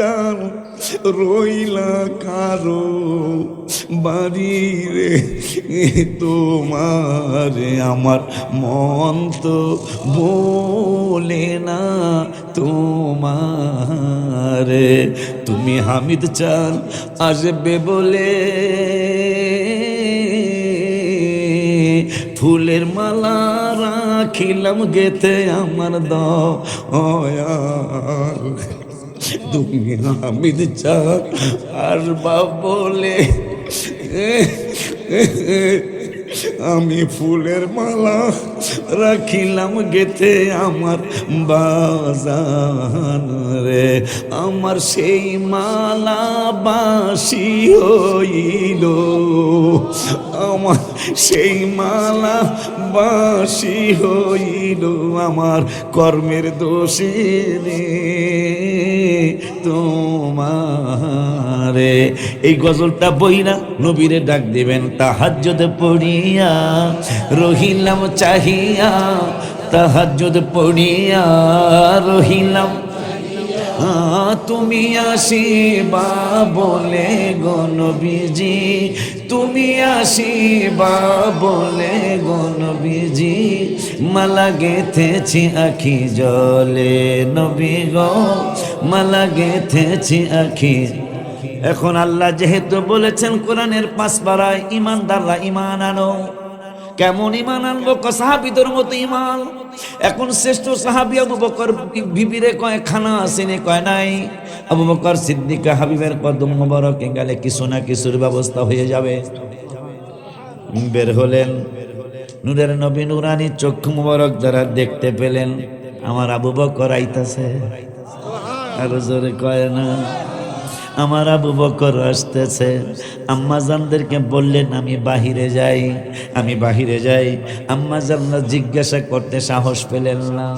চান রইলা কারও বাড়ি রে তোমার আমার মন তো বলে না তোমার। তুমি হামিদ চান আসবে বলে, ফুলের মালা রাখিলাম গেতে আমার দয়া তুমি চান আর বা বলে, আমি ফুলের মালা রাখিলাম গেতে আমার বাজান রে। আমার সেই মালা বাসি হইল, আমার সেই মালা বাসি হইল, আমার কর্মের দোষী রে। তোমারে। এই গজলটা বই না নবীরে ডাক দিবেন, তাহাজ্জুদ পড়িয়া রহিলাম চাহিয়া, তাহাজ্জুদ পড়িয়া রহিলাম। তুমি আসিবা বলে গণবিজি তুমি আসিবা বলে গনবিজি মালা গেথেছি আখি জলে। নবী গ, মালা গেথেছি আখি। এখন আল্লাহ যেহেতু বলেছেন, কোরআনের পাঁচ পাড়ায় ইমানদাররা ইমান আনো। কেমন ইমান আনব সাহাবিদের মতো ইমান এখন শ্রেষ্ঠ সাহাবি আবু বকর বিবিরে কয়, খানা আসেনি কয়, নাই। আবু বকর সিদ্দিকা হাবিবের কদম মোবারকে গেলে কিছু না কিছুর ব্যবস্থা হয়ে যাবে। বের হলেন। নূরের নবী নুরানি চক্ষু মোবারক যারা দেখতে পেলেন, আমার আবু বকর আইতাছে। আর জোরে কয় না আমার আবু বকর আসতেছে। আম্মা জানদেরকে বললেন, আমি বাহিরে যাই, আমি বাহিরে যাই। আম্মা জানরা জিজ্ঞাসা করতে সাহস পেলেন না।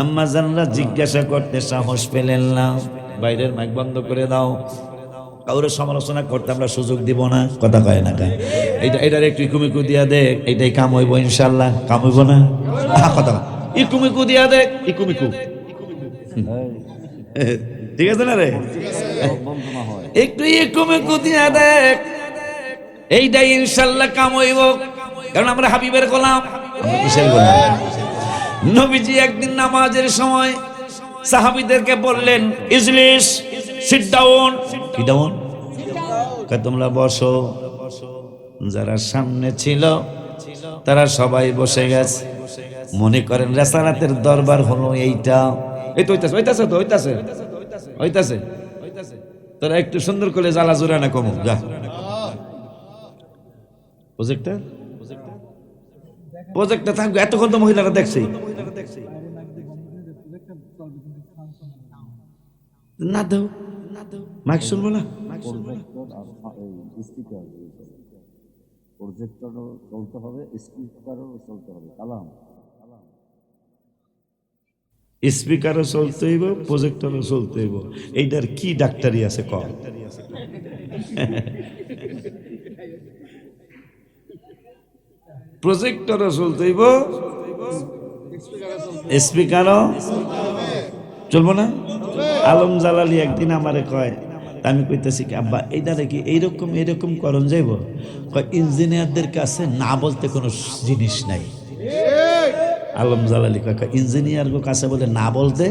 আম্মা জানরা জিজ্ঞাসা করতে সাহস পেলেন না। বাইরের মাইক বন্ধ করে দাও। কাউরে সমালোচনা করতে আমরা সুযোগ দিব না। কথা কয় না কা এইটা এটার একটু ইকুমিকু দিয়া দেখ। এইটাই কাম হইব ইনশাল্লাহ কাম হইব না? কথা ইকুমিকু দিয়া দেখ। ইকুমিকু। ঠিক আছে না রে? একটু ইকুমিকু দিয়া দেখ। এইটাই ইনশাল্লাহ কাম হইব। কারণ আমরা হাবিবের গোলাম। নবীজি একদিন নামাজের সময় সাহাবিদেরকে বললেন ইজলিস সিট ডাউন কি ডাউন তোমরা বসো। যারা সামনে ছিল তারা সবাই বসে গেছে। মনে করেন রেসারাতের দরবার হলো এইটা। এই তো হইতাছে হইতাছে তো, হইতাছে। হইতাছে। তোরা একটু সুন্দর করে জ্বালা জোরা না কমু, যা। প্রজেক্টটা প্রজেক্টটা থাকবে, এতক্ষণ তো মহিলারা দেখছেই। না দাও মাইক শুনব না? প্রজেক্টরও চলতে হবে স্পিকারও চলতে হবে, কালাম। স্পিকারও চলতে হইব, প্রজেক্টরও চলতে হইব। এইটার কি ডাক্তারি আছে কম? প্রজেক্টরও চলতে হইব, স্পিকারও চলবো না? আলম জালালি একদিন আমারে কয় আমি কইতেছি কি, আব্বা, এইটারে কি এইরকম এইরকম করণ যাইব? ইঞ্জিনিয়ারদের কাছে না বলতে কোনো জিনিস নাই। আলম জালালি কাকা ইঞ্জিনিয়ার গো কাছে বলে না বলতে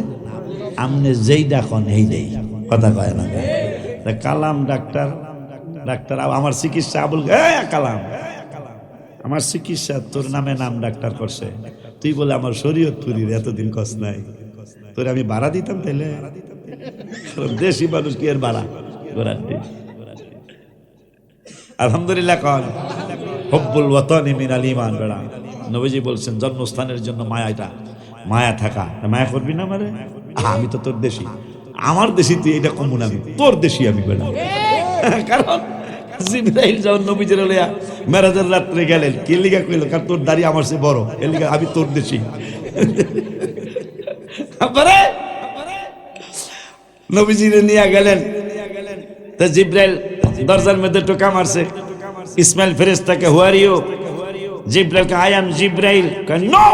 আমনে যেই ডাকন এই দেই। কথা কয় না কালাম ডাক্তার ডাক্তার আমার চিকিৎসা আবুল কালাম, আমার চিকিৎসা তোর নামে নাম ডাক্তার করছে। তুই বলে আমার শরীয়ত পুরীর এতদিন কস নাই। তোর আমি ভাড়া দিতাম তাইলে? দেশি মানুষ কি এর ভাড়া? আলহামদুলিল্লাহ কন। হব্বুল ওয়াতানি মিনাল ইমান বেড়া। নবীজি বলছেন জন্মস্থানের জন্য মায়াটা মায়া থাকা। মায়া করবি না আহা, আমি তো তোর দেশি। আমার দেশি তুই এটা কমুন আমি। তোর দেশি আমি বেড়া। কারণ যখন লইয়া মেরাজের রাত্রে গেলেন কে লিগা কইল কারণ তোর দাড়ি আমার সে বড়? এর লিগা আমি তোর দেশি। তারপরে নবীজিরে নিয়ে গেলেন। তা জিব্রাইল দরজার মধ্যে টোকা মারছে। ইসমাইল ফেরেস্তাকে হুয়ার ইউ? জিব্রাইলকে I am Jibrail no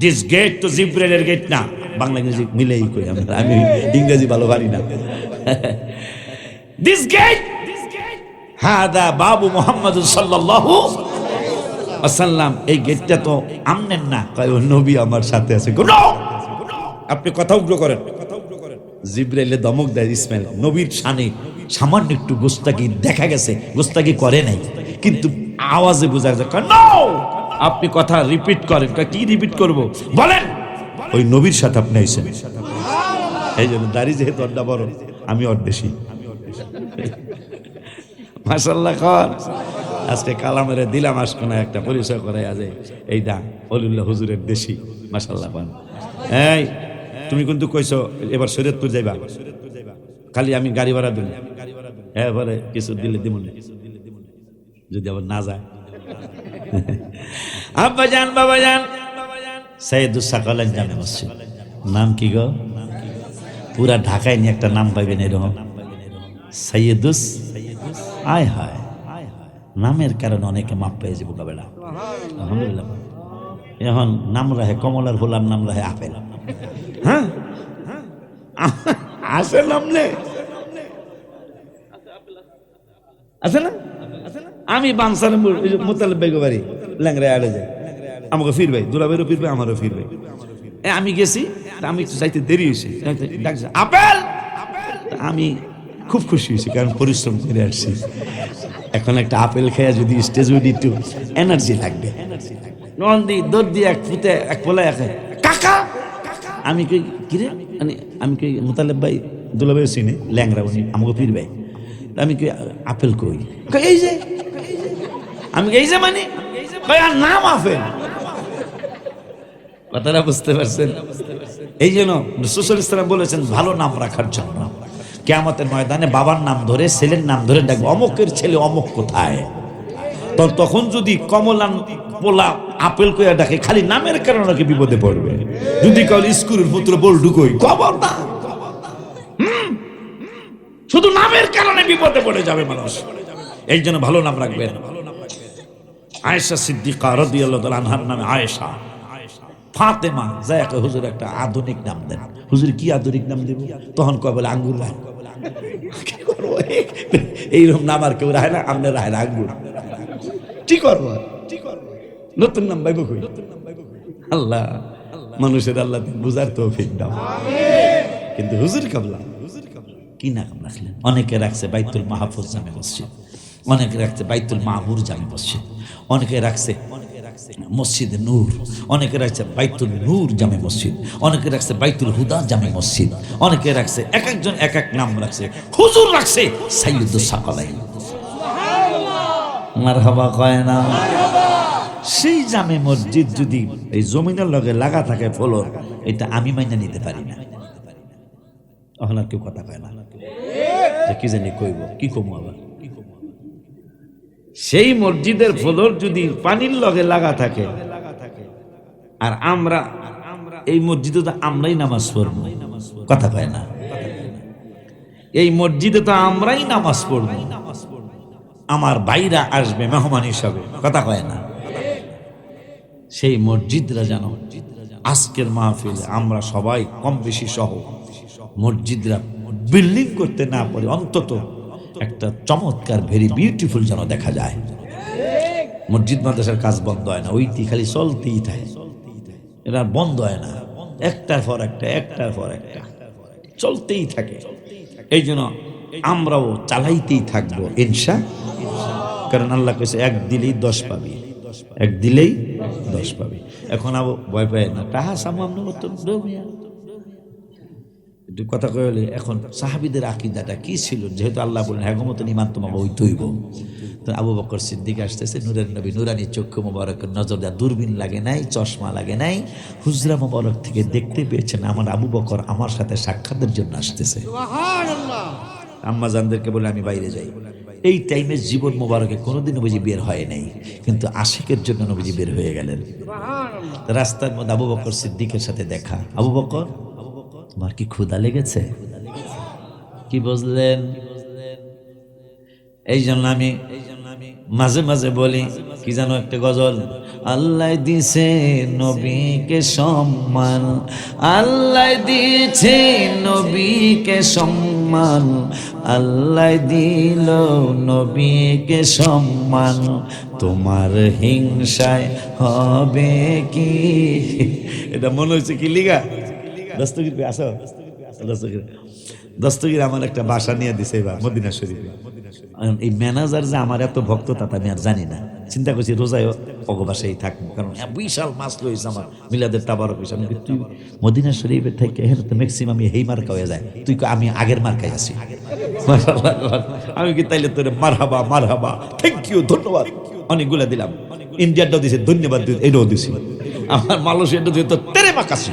this gate তো জিব্রাইলের গেট না বাংলা ইংরেজি মিলেই কই আমরা আমি ইংরেজি ভালো পারি না দিস গেট হাদা বাবু মোহাম্মদ সাল্লাল্লাহু আসাল্লাম এই গেটটা তো আমনেন না। কয় নবী আমার সাথে আছে। No! আপনি কথা উগ্র করেন। জিব্রাইলে দমক দেয়, ইসমাইল, নবীর শানে সামান্য একটু গোস্তাকি দেখা গেছে। গোস্তাকি করে নাই। কিন্তু আওয়াজে বোঝা যায় আপনি কথা রিপিট করেন কি রিপিট করব? বলেন! ওই নবীর সাথে আপনি আইছেন এই জন্য দাড়ি যেহেতু অড্ডা বড় আমি অড বেশি। মাসাল্লাহ কর আজকে কালামের দিলাম আসব না একটা পরিচয় করে আজ এই দা অলিউল্লাহ হুজুরের দেশি মাসাল্লাহ পান এই তুমি কিন্তু কইছো এবার শরীয়তপুর যাইবা। খালি আমি গাড়ি ভাড়া দিন হ্যাঁ এবারে কিছু দিলে দিব না যদি আবার না যায়। আব্বা যান বাবা যান সৈয়দুল সাকালান জামে মসজিদ। নাম কি গো? পুরা ঢাকায় নিয়ে একটা নাম পাইবেন এরকম। সৈয়দুস আয় হায়। নামের কারণে অনেকে মাপ পেয়ে যাব বেড়া আলহামদুলিল্লাহ। এখন নাম রাহে কমলার ভোলার, নাম রাহে আপেল। হ্যাঁ? আছে নাম নে। আছে না? আমি বানসার মোতালেব বেগো বাড়ি ল্যাংরা আড়ে যাই। আমাকে ফিরবে দুলাবেরও ফিরবে, আমারও ফিরবে। আমি গেছি আমি একটু যাইতে দেরি হয়েছে। আপেল! আমি খুব খুশি হয়েছি, কারণ পরিশ্রম করে আসছি। এখন একটা আপেল খেয়ে যদি স্টেজ উঠি একটু এনার্জি লাগবে। নন্দি, দৌড় দিয়ে এক ফুটে, এক পোলা এক কাকা! আমি কই, কিরে? মানে আমি কই, মোতালেব ভাই দুলাভাই চিনি ল্যাংরা উনি, আমাকে ফিরবে। আমি কি আপেল কই? এই যে। আমি এই যে মানে? আর নাম আপেল। কথাটা বুঝতে পারছেন? এই জন্য রসুল ইসলাম বলেছেন, ভালো নাম রাখার জন্য। কেয়ামতের ময়দানে বাবার নাম ধরে, ছেলের নাম ধরে ডাকবে, অমকের ছেলে অমক কোথায়? তো তখন যদি কমলান পোলা আপেল কইয়া ডাকে, খালি নামের কারণে নাকি বিপদে পড়বে? যদি কাল স্কুলের পুত্র বল্ডু কই? খবর না। শুধু নামের কারণে বিপদে পড়ে যাবে মানুষ। এই জন্য ভালো নাম রাখবেন। আয়েশা সিদ্দিকা রাদিয়াল্লাহু আনহার নামে আয়েশা। ফাতেমা যাকে হুজুর একটা আধুনিক নাম দেন। হুজুর কি আধুনিক নাম দেব? তখন কয় বলে আঙ্গুর রায়। এইরকম নাম আর কেউ রায় না আপনি রায় না আঙ্গুর। কি করব? নতুন নাম পাইব কই? আল্লাহ মানুষের আল্লাহ বুঝার তো দাও। কিন্তু হুজুর কাবলা? কি নাম রাখলেন? অনেকে রাখছে বাইতুল মাহফুজ জামে মসজিদ, অনেকে রাখছে বাইতুল মাহবুর জামে মসজিদ, অনেকে রাখছে মসজিদ নূর, অনেকে রাখছে বাইতুল নূর জামে মসজিদ, অনেকে রাখছে বাইতুল হুদা জামে মসজিদ, অনেকে রাখছে এক একজন এক এক নাম রাখছে, হুজুর রাখছে সাইয়দুল সাকালাই মারহাবা কয় না? সেই জামে মসজিদ যদি এই জমিনের লগে লাগা থাকে ফলন, এটা আমি মাইনা নিতে পারি না। আর কেউ কথা কয় না। কি জানি কইব, কি কমু আবার? সেই মসজিদের ফলর যদি পানির লগে লাগা থাকে, আর আমরা এই মসজিদে তো আমরাই নামাজ পড়ব। কথা কয় না। এই মসজিদে তো আমরাই নামাজ পড়ব। আমার ভাইরা আসবে মেহমান হিসাবে, কথা কয় না। সেই মসজিদরা যেন আজকের মাহফিলে আমরা সবাই কম বেশি সহ মসজিদরা বিল্ডিং করতে না পারে, অন্তত একটা চমৎকার ভেরি বিউটিফুল যেন দেখা যায়। মসজিদ মাদ্রাসার কাজ বন্ধ হয় না, ওইটি খালি চলতেই থাকে। এটা বন্ধ হয় না, একটার পর একটা, একটার পর একটা, চলতেই থাকে। এই জন্য আমরাও চালাইতেই থাকব, ইনশা। কারণ আল্লাহ কইছে, এক দিলেই দশ পাবি। এক দিলেই দশ পাবি। এখন আবো ভয় পায় না, তাহা সামু আমরা করতাম ডোমিয়া একটু কথা কইলে এখন সাহাবিদের আকিদাটা কি ছিল? যেহেতু আল্লাহ বলেন হ্যাঁ মতন ইমান তোমাকে ওই তৈব। তো আবু বকর সিদ্দিক আসতেছে নুরের নবী নুরানি চক্ষু মোবারক নজর দেওয়া দূরবীন লাগে নাই চশমা লাগে নাই। হুজরা মোবারক থেকে দেখতে পেয়েছেন আমার আবু বকর আমার সাথে সাক্ষাতের জন্য আসতেছে। আম্মা জানদেরকে বলে আমি বাইরে যাই। এই টাইমে জীবন মোবারকে কোনোদিন নবীজি বের হয় নাই কিন্তু আশিকের জন্য নবীজি বের হয়ে গেলেন। রাস্তার মধ্যে আবু বকর সিদ্দিকের সাথে দেখা। আবু বকর তোমার কি ক্ষুধা লেগেছে? কি বুঝলেন? এই জন্য আমি মাঝে মাঝে বলি, কি জানো একটা গজল? আল্লাহ দিছে নবীকে সম্মান, আল্লাহ দিছে নবীকে সম্মান, আল্লাহ দিল নবীকে সম্মান, তোমার হিংসায় হবে কি? এটা মনে হচ্ছে কি লিগা? দস্তগির আসো। দস্তগির। দস্তগির আমার একটা বাসা নিয়ে দিছে এবার মদিনা শরীফে। এই ম্যানেজার যে আমার এত ভক্ত তা আমি আর জানি না। চিন্তা করছি রোজায় অগবাসাই থাকব কারণ হ্যাঁ বিশাল মাছ লইছে আমার মিলাদের তাবারক হয়েছে তুই মদিনা শরীফের থেকে এখানে তো ম্যাক্সিমাম হেই মার্কা হয়ে যায়। তুই কই, আমি আগের মার্কায় আছি। আমি কি তাইলে তোর মারহাবা মারহাবা। থ্যাংক ইউ ধন্যবাদ। অনেকগুলা দিলাম। ইন্ডিয়ারটাও দিছে ধন্যবাদ দি- এটাও দিছি। আমার মালয়েশিয়াটা দিয়ে তো তেরে মাকাশি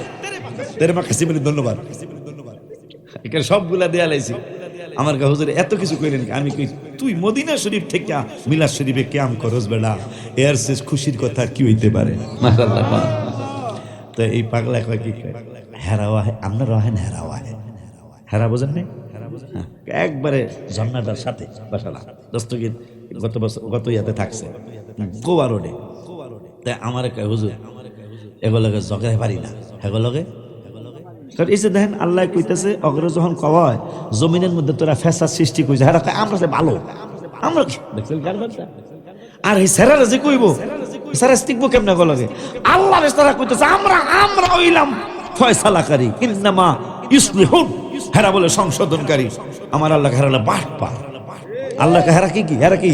তেরে মাকাশি মানে ধন্যবাদ। এখানে সবগুলা দেয়া লাইছি। আমার গা হুজুর এত কিছু কইলেন আমি কই তুই মদিনা শরীফ থেকে মিলাদ শরীফে ক্যাম করস বেড়া এর শেষ খুশির কথা কি হইতে পারে? মাশাআল্লাহ তো এই পাগলা কয় কি হেরাওয়া আপনার রহেন হেরাওয়া হেরা বোঝেন নাই? হ্যাঁ, একবারে ঝর্ণাটার সাথে বাসালা দস্তগীর গত বছর গত ইয়াতে থাকছে। গোয়া রোডে। তাই আমার হুজুর এগুলোকে জগাই পারি না। এগুলোকে কারণ এই যে দেখেন আল্লাহ কইতেছে অগ্র যখন কওয়ায় জমিনের মধ্যে তোরা ফেসার সৃষ্টি কইছে। হ্যাঁ আমরা ভালো আমরা? দেখছেন? আর এই স্যারেরা যে কইব স্যারা শিখব কেমনে গলগে আল্লাহ তারা কইতেছে আমরা আমরা হইলাম ফয়সালাকারী ইন্নামা ইসলিহুন। হেরা বলে সংশোধনকারী। আমার আল্লাহ হেরালে বাট পা আল্লাহ হেরা কি কি? হেরা কি?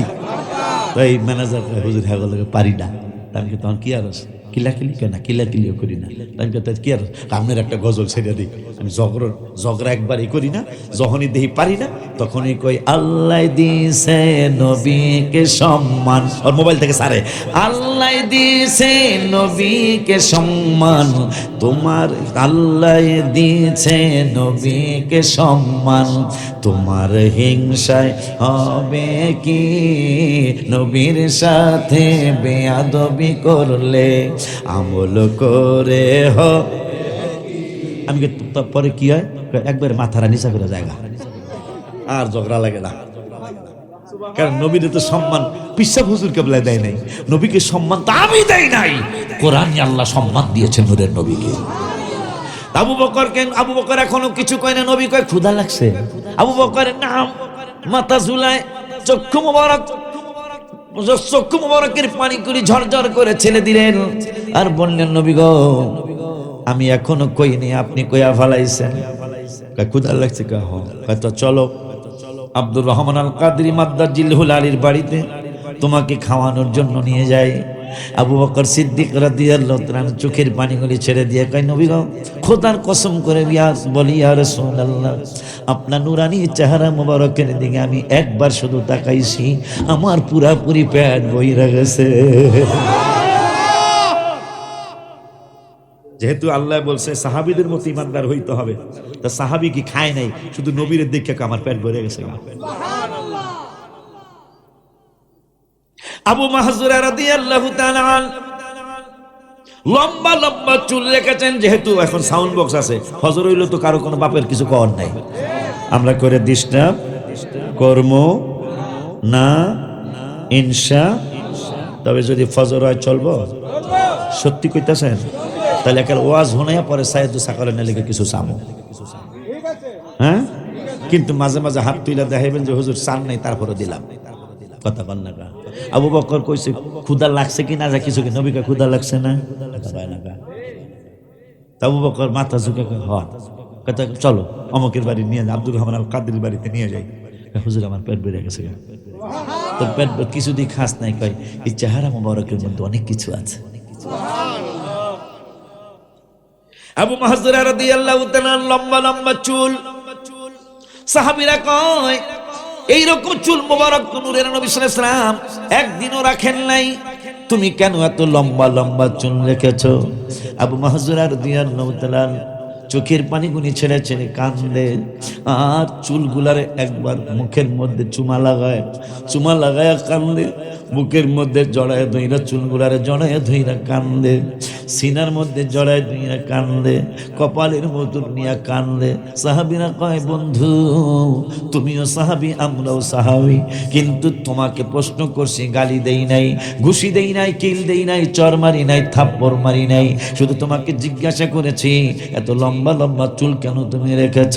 এই ম্যানেজার হুজুর হ্যাঁ পারি না। তা আমি কই, তখন কি আর আছে? কিলাকিলি কেনা কিলাকিলিও করি না। আমি তা কি আর আপনার একটা গজল ছেড়ে দিই? আমি জগর জগরা একবারই করি না, যখনই দেহি পারি না, তখনই কই আল্লাহ দিছে নবীকে সম্মান। ওর মোবাইল থেকে সারে আল্লাহ দিছে নবীকে সম্মান। তোমার আল্লাহ দিছে নবীকে সম্মান। তোমার হিংসায় হবে কি? নবীর সাথে বেয়াদবি করলে আমল করে হ। আমি পরে কি হয়? একবার মাথারা নিচা করে জায়গা। আর ঝগড়া লাগে না। কারণ নবীর তো সম্মান পিসা হুজুর কেবলায় দেয় নাই। নবীকে সম্মান তো আমি দেয় নাই। কোরআন আল্লাহ সম্মান দিয়েছেন নূরের নবীকে। আবু বকর কেন আবু বকর এখনও কিছু কয় না, নবী কয়, ক্ষুধা লাগছে। আবু বকরের নাম মাথা ঝুলায় চক্ষু মোবারক। চক্ষু মোবারকের পানি করে ঝরঝর করে ছেলে দিলেন। আর বললেন, নবী গো, আমি এখনও কইনি আপনি কইয়া ফালাইছেন? কুদার লাগছে কয়, হ। কয় চলো, আব্দুর রহমান আল কাদরি মাদ্দার জিল্লুল আলীর বাড়িতে তোমাকে খাওয়ানোর জন্য নিয়ে যায় আবু বকর সিদ্দিক রাদিয়াল্লাহু তাআলা চোখের পানিগুলি ছেড়ে দিয়ে কয়, নবী গো, খোদার কসম করে বলি, ইয়া আপনার নুরানি চেহারা মোবারকের দিকে আমি একবার শুধু তাকাইছি, আমার পুরাপুরি পেট বইরা গেছে। যেহেতু আল্লাহ বলছে, সাহাবিদের মতো ইমানদার হইতে হবে। তা সাহাবি কি খায় নাই? শুধু নবীর দেখে আমার পেট ভরে গেছে আবু মাহজুরা তাআলা আন লম্বা লম্বা চুল রেখেছেন, যেহেতু এখন সাউন্ড বক্স আছে। ফজর হইল তো কারও কোনো বাপের কিছু কর নাই। আমরা করে ডিস্টার্ব কর্ম, না ইনসা তবে যদি ফজর হয় চলবো? সত্যি কইতাছেন? তাহলে একার ওয়াজ হোনাইয়া পরে সাইদু সাকালে না লেগে কিছু চামো। হ্যাঁ? কিন্তু মাঝে মাঝে হাত তুইলা দেখাইবেন যে হুজুর চান নাই তারপরে দিলাম। কথা বল না। আবু বকর কইছে ক্ষুদা লাগছে কি না যা কিছু কি? নবীকে ক্ষুদা লাগছে না। আবু বকর মাথা ঝুঁকে কয়, হ কথা চলো অমকের বাড়ি নিয়ে যাই আব্দুল রহমান আল কাদের বাড়িতে নিয়ে যাই। হুজুর আমার পেট বেড়ে গেছে। তো পেট কিছু দিয়ে খাস নাই কয় এই চেহারা মোবারকের মধ্যে অনেক কিছু আছে। আবু মাহজুরা রাদিয়াল্লাহু তাআলা লম্বা লম্বা চুল। সাহাবীরা কয় এই রকম চুল মোবারক নূরের নবী সালাম একদিনও রাখেন নাই। তুমি কেন এত লম্বা লম্বা চুল রেখেছ? আবু মাহজুরার দিয়ার তাআলা চোখের পানিগুনি ছেড়ে ছেড়ে কান্দে আর চুলগুলারে একবার মুখের মধ্যে চুমা লাগায় চুমা লাগায় কান্দে বুকের মধ্যে জড়ায় ধইরা চুলগুলারে জড়ায় ধইরা কান্দে, সিনার মধ্যে জড়ায় ধইরা কান্দে, কপালের মধুর নিয়া কান্দে। সাহাবিরা কয়, বন্ধু, তুমিও সাহাবি, আমরাও সাহাবি। কিন্তু তোমাকে প্রশ্ন করছি, গালি দেই নাই, ঘুষি দেই নাই, কিল দেই নাই, চর মারি নাই, থাপ্পড় মারি নাই। শুধু তোমাকে জিজ্ঞাসা করেছি, এত লম্বা লম্বা চুল কেন তুমি রেখেছ?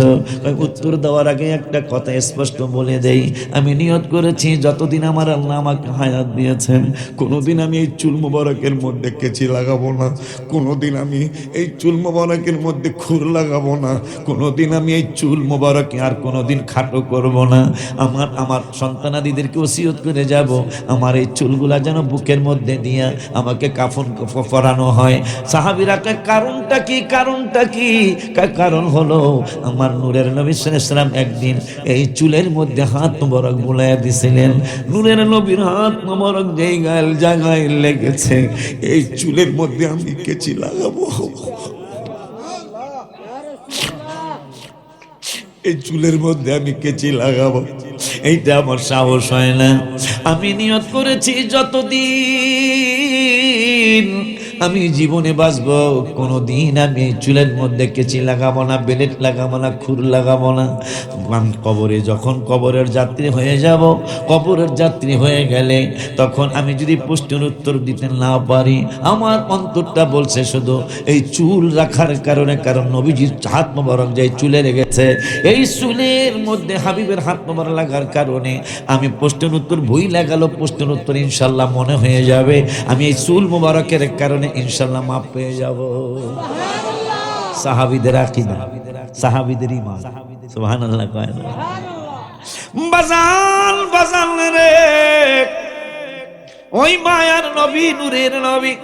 উত্তর দেওয়ার আগে একটা কথা স্পষ্ট বলে দেই। আমি নিয়ত করেছি, যতদিন আমার আল্লাহ আমাকে হায়াত দিয়েছেন। কোনোদিন আমি এই চুল মোবারকের মধ্যে কেচি লাগাবো না। কোনোদিন আমি এই চুল মোবারকের মধ্যে খুর লাগাবো না। কোনোদিন আমি এই চুল মোবারকে আর কোনোদিন খাটো করব না। আমার আমার সন্তানাদিদেরকে ওসিয়ত করে যাব। আমার এই চুলগুলা যেন বুকের মধ্যে দিয়ে আমাকে কাফন পরানো হয়। সাহাবিরা কারণটা কি? কারণটা কি? কারণ হলো আমার নূরের নবী সালাম একদিন এই চুলের মধ্যে হাত মোবারক বুলাইয়া দিছিলেন। নূরের নবীর হাত যেই গায়ের জায়গায় লেগেছে। এই চুলের মধ্যে আমি কেচি লাগাবো। এই চুলের মধ্যে আমি কেচি লাগাবো। এইটা আমার সাহস হয় না। আমি নিয়ত করেছি যতদিন আমি জীবনে বাঁচব কোনো দিন আমি চুলের মধ্যে কেচি লাগাবো না, বেলেট লাগাবো না, খুর লাগাবো না। কবরে যখন কবরের যাত্রী হয়ে যাব, কবরের যাত্রী হয়ে গেলে তখন আমি যদি প্রশ্নের উত্তর দিতে না পারি, আমার অন্তরটা বলছে শুধু, এই চুল রাখার কারণে, কারণ নবীজির হাত মোবারক যে চুলে লেগেছে, এই চুলের মধ্যে হাবিবের হাত মোবারক লাগার কারণে আমি প্রশ্নের উত্তর ভুই লাগালো, প্রশ্নের উত্তর ইনশাল্লাহ মনে হয়ে যাবে। আমি এই চুল মোবারকের কারণে ইনশাল্লাহ মাপ পেয়ে যাব। সাহাবিদের আকিদা, সাহাবিদের ইমান সুবহানাল্লাহ কয় না। বাজান বাজান রে। ওই মায়ার নবী, নূরের নবী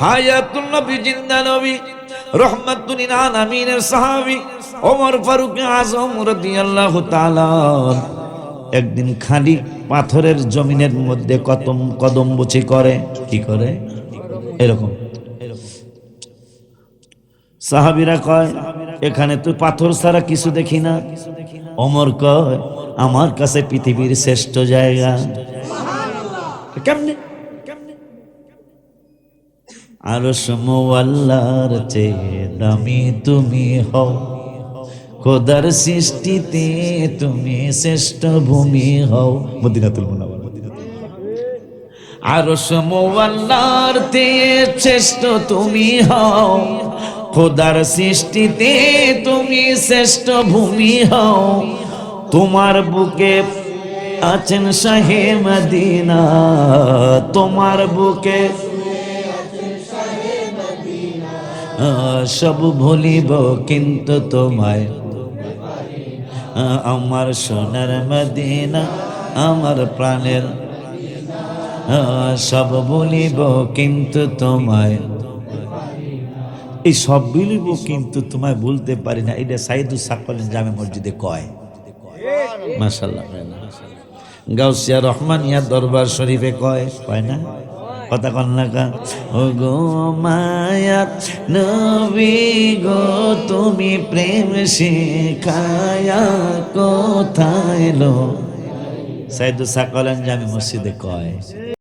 হায়াতুল নবী, জিন্দা নবী রহমাতুল আলামিনের সাহাবী, ওমর ফারুক আজম তাআলা। একদিন খালি পাথরের জমিনের মধ্যে কদম কদম বুচি করে, কি করে? এরকম। সাহাবিরা কয়, এখানে তো পাথর ছাড়া কিছু দেখি না। অমর কয়, আমার কাছে পৃথিবীর শ্রেষ্ঠ জায়গা। কেমনে? আরও সমোয়াল্লার চেয়ে দামি তুমি হও। খোদার সৃষ্টিতে তুমি শ্রেষ্ঠ ভূমি হও। মদিনাতুল মুনাওয়ারা। আরও সমোয়াল্লার চেয়ে শ্রেষ্ঠ তুমি হও। খোদার সৃষ্টিতে তুমি শ্রেষ্ঠ ভূমি হও। তোমার বুকে আছেন শাহে মদিনা। তোমার বুকে সব ভুলিব, কিন্তু তোমায় আমার সোনার মদিনা, আমার প্রাণের সব বলিব কিন্তু তোমায়। এই সব বলিব কিন্তু তোমায় বলতে পারি না। এটা সাইদু সাকলেন জামে মসজিদে কয়। মাশাল্লাহ গাউসিয়া রহমানিয়া দরবার শরীফে কয় কয় না? কথা কন না কা ও গো মায়া, নবী গো, তুমি প্রেম শিখায়া কোথায় লো সাইদু সাকলেন জামে মসজিদে কয়।